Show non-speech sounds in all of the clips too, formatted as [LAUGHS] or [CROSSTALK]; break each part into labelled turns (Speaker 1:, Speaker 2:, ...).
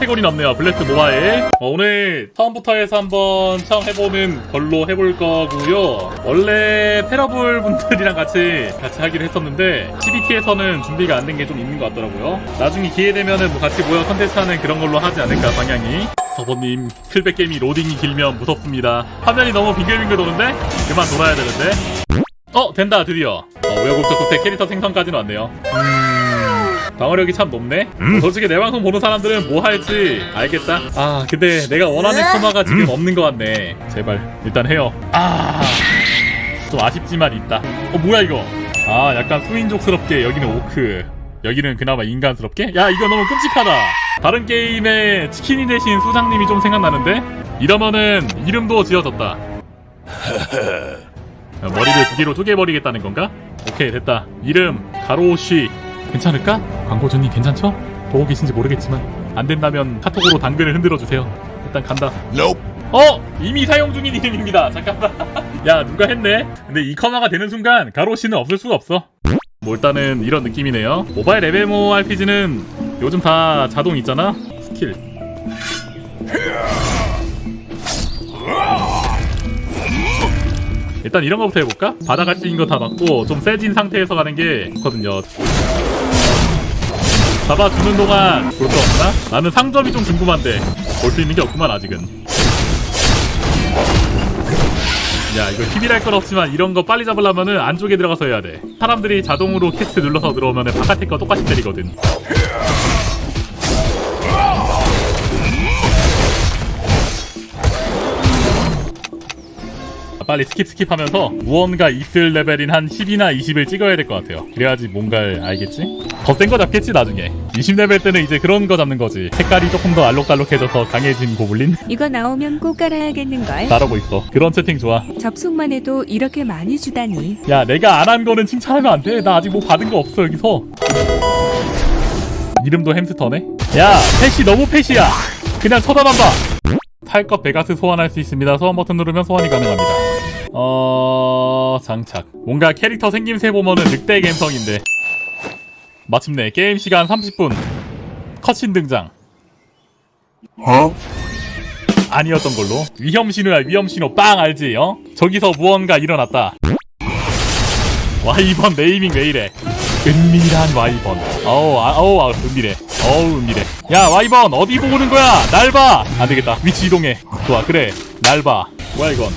Speaker 1: 카테고리는 없네요. 블레스 모바일. 어, 오늘 처음부터 해서 한번 처음 해보는 걸로 해볼 거고요. 원래 패러블 분들이랑 같이 같이 하기로 했었는데 CBT에서는 준비가 안 된 게 좀 있는 것 같더라고요. 나중에 기회 되면은 뭐 같이 모여 컨텐츠 하는 그런 걸로 하지 않을까 방향이. 서버님 클백 게임이 로딩이 길면 무섭습니다. 화면이 너무 빙글빙글 도는데 그만 돌아야 되는데. 어 된다 드디어. 어, 우여곡절 끝에 캐릭터 생성까지는 왔네요. 방어력이 참 높네. 뭐 솔직히 내 방송 보는 사람들은 뭐 할지 알겠다. 아, 근데 내가 원하는 커마가 지금 없는 것 같네. 제발 일단 해요. 아, 좀 아쉽지만 있다. 어, 뭐야 이거? 아, 약간 수인족스럽게 여기는 오크. 여기는 그나마 인간스럽게? 야, 이거 너무 끔찍하다. 다른 게임에 치킨이 대신 수장님이 좀 생각나는데? 이러면은 이름도 지어졌다. 야, [LAUGHS] 머리를 두 개로 쪼개버리겠다는 건가? 오케이 됐다 이름 가로시 괜찮을까? 광고주님 괜찮죠? 보고 계신지 모르겠지만 안 된다면 카톡으로 당근을 흔들어 주세요. 일단 간다. 어! 이미 사용 중인 이름입니다. 잠깐만. [LAUGHS] 야 누가 했네? 근데 이 커마가 되는 순간 가로시는 없을 수가 없어. 뭐 일단은 이런 느낌이네요. 모바일 MMORPG는 요즘 다 자동 있잖아? 스킬 일단 이런 거부터 해볼까? 수 있는 거다 맞고 좀 세진 상태에서 가는 게 좋거든요 잡아주는 동안 볼 거 없나? 나는 상점이 좀 궁금한데 볼 수 있는 게 없구만 아직은 야 이거 팁이랄 건 없지만 이런 거 빨리 잡으려면은 안쪽에 들어가서 해야 돼 사람들이 자동으로 캐스트 눌러서 들어오면은 바깥에 거 똑같이 때리거든 빨리 스킵 스킵하면서 무언가 있을 레벨인 한 10이나 20을 찍어야 될 것 같아요. 그래야지 뭔가를 알겠지? 더 센 거 잡겠지 나중에. 20레벨 때는 이제 그런 거 잡는 거지. 색깔이 조금 더 알록달록해져서 강해진 고블린? [LAUGHS]
Speaker 2: 이거 나오면 꼭 깔아야겠는걸.
Speaker 1: 잘하고 있어. 그런 채팅 좋아.
Speaker 2: 접속만 해도 이렇게 많이 주다니.
Speaker 1: 야 내가 안 한 거는 칭찬하면 안 돼. 나 아직 뭐 받은 거 없어 여기서. 이름도 햄스터네. 야 펫이 너무 펫이야. 그냥 쳐다만 봐. 탈것 베가스 소환할 수 있습니다. 소환 버튼 누르면 소환이 가능합니다. 어 장착. 뭔가 캐릭터 생김새 보면은 늑대 감성인데. 마침내 게임 시간 30분. 컷신 등장. 아니었던 걸로. 위험 신호야 위험 신호 빵 알지? 어? 저기서 무언가 일어났다. 와이번 네이밍 왜 이래? 은밀한 와이번. 어우, 아, 어우, 아, 은밀해. 어우, 은밀해. 야, 와이번, 어디 보는 거야? 날 봐! 안 되겠다. 위치 이동해. 좋아, 그래. 날 봐. 뭐야, 이건?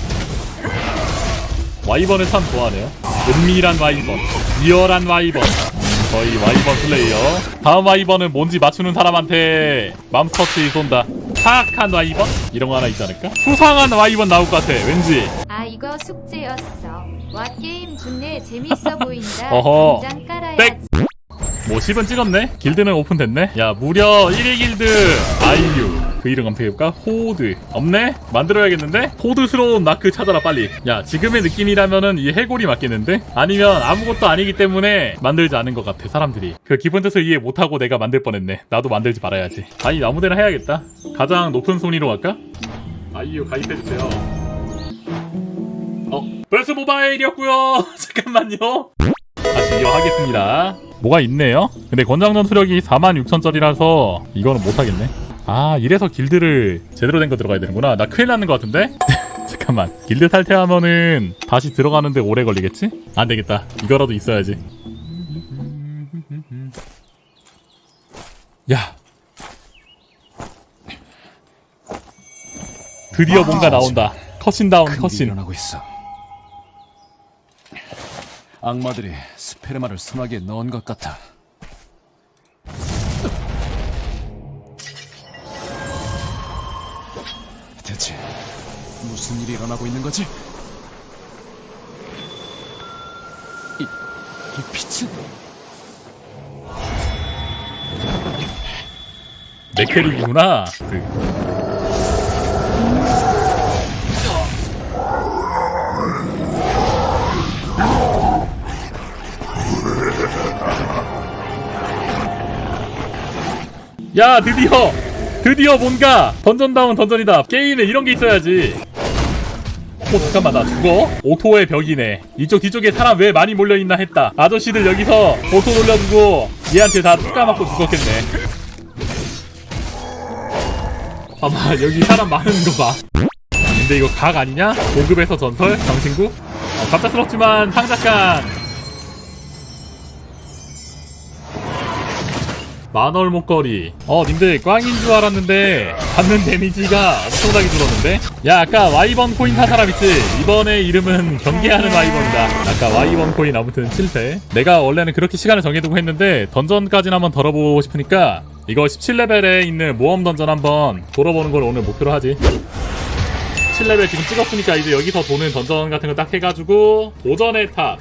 Speaker 1: 와이번을 참 좋아하네요. 은밀한 와이번. 리얼한 와이번. 거의 와이번 플레이어. 다음 와이번은 뭔지 맞추는 사람한테 맘스터치 쏜다. 사악한 와이번? 이런 거 하나 있지 않을까? 수상한 와이번 나올 것 같아, 왠지.
Speaker 3: 아 이거 숙제였어. 와 게임 좋네 재밌어 보인다. [LAUGHS]
Speaker 1: 어허.
Speaker 3: 당장 깔아야지.
Speaker 1: 백! 뭐 10은 찍었네? 길드는 오픈됐네? 야 무려 1위 길드 아이유 그 이름 검색해볼까? 호드 없네? 만들어야겠는데? 호드스러운 마크 찾아라 빨리 야 지금의 느낌이라면은 이 해골이 맞겠는데? 아니면 아무것도 아니기 때문에 만들지 않은 것 같아 사람들이 그 기본 뜻을 이해 못하고 내가 만들 뻔했네 나도 만들지 말아야지 아니 아무데나 해야겠다 가장 높은 순위로 갈까? 아이유 가입해주세요 어? 벌스 모바일이었고요 [LAUGHS] 잠깐만요 다시 이어하겠습니다. 뭐가 있네요? 근데 권장전 수력이 46,000짜리라서 이거는 못하겠네. 아, 이래서 길드를 제대로 된 거 들어가야 되는구나. 나 큰일 나는 것 같은데? [LAUGHS] 잠깐만. 길드 탈퇴하면은 다시 들어가는데 오래 걸리겠지? 안 되겠다. 이거라도 있어야지. 야. 드디어 뭔가 나온다. 컷신 다운
Speaker 4: 큰일이
Speaker 1: 컷신.
Speaker 4: 일어나고 있어. 악마들이 스페르마를 소나기에 넣은 것 같아. 무슨 일이 일어나고 있는 거지? 이, 이 빛은
Speaker 1: 메케릭이구나. 그. 야 드디어 드디어 뭔가 던전다운 던전이다 게임에 이런 게 있어야지 어 잠깐만 나 죽어? 오토의 벽이네 이쪽 뒤쪽에 사람 왜 많이 몰려있나 했다 아저씨들 여기서 오토 돌려주고 얘한테 다 뚜까 맞고 죽었겠네 봐봐 여기 사람 많은 거봐 근데 이거 각 아니냐? 고급에서 전설? 장신구? 어, 갑작스럽지만 상작간 만월 목걸이. 어 님들 꽝인 줄 알았는데 받는 데미지가 엄청나게 줄었는데? 야 아까 와이번 코인 산 사람 있지? 이번에 이름은 경계하는 와이번이다. 아까 와이번 코인 아무튼 실패. 내가 원래는 그렇게 시간을 정해두고 했는데 던전까지는 한번 덜어보고 싶으니까 이거 17레벨에 있는 모험 던전 한번 돌아보는 걸 오늘 목표로 하지. 7레벨 지금 찍었으니까 이제 여기서 도는 던전 같은 거 딱 해가지고 도전의 탑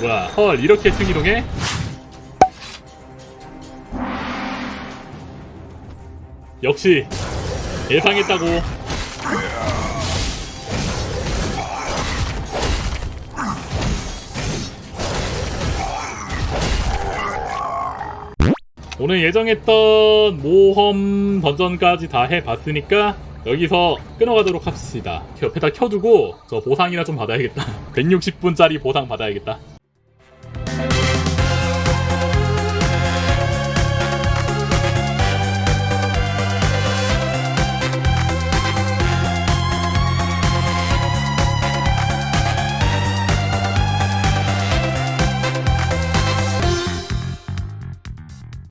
Speaker 1: 뭐야 헐 이렇게 승이동해? 역시 예상했다고 오늘 예정했던 모험 던전까지 다 해봤으니까 여기서 끊어가도록 합시다. 옆에다 켜두고 저 보상이나 좀 받아야겠다. [LAUGHS] 160분짜리 보상 받아야겠다.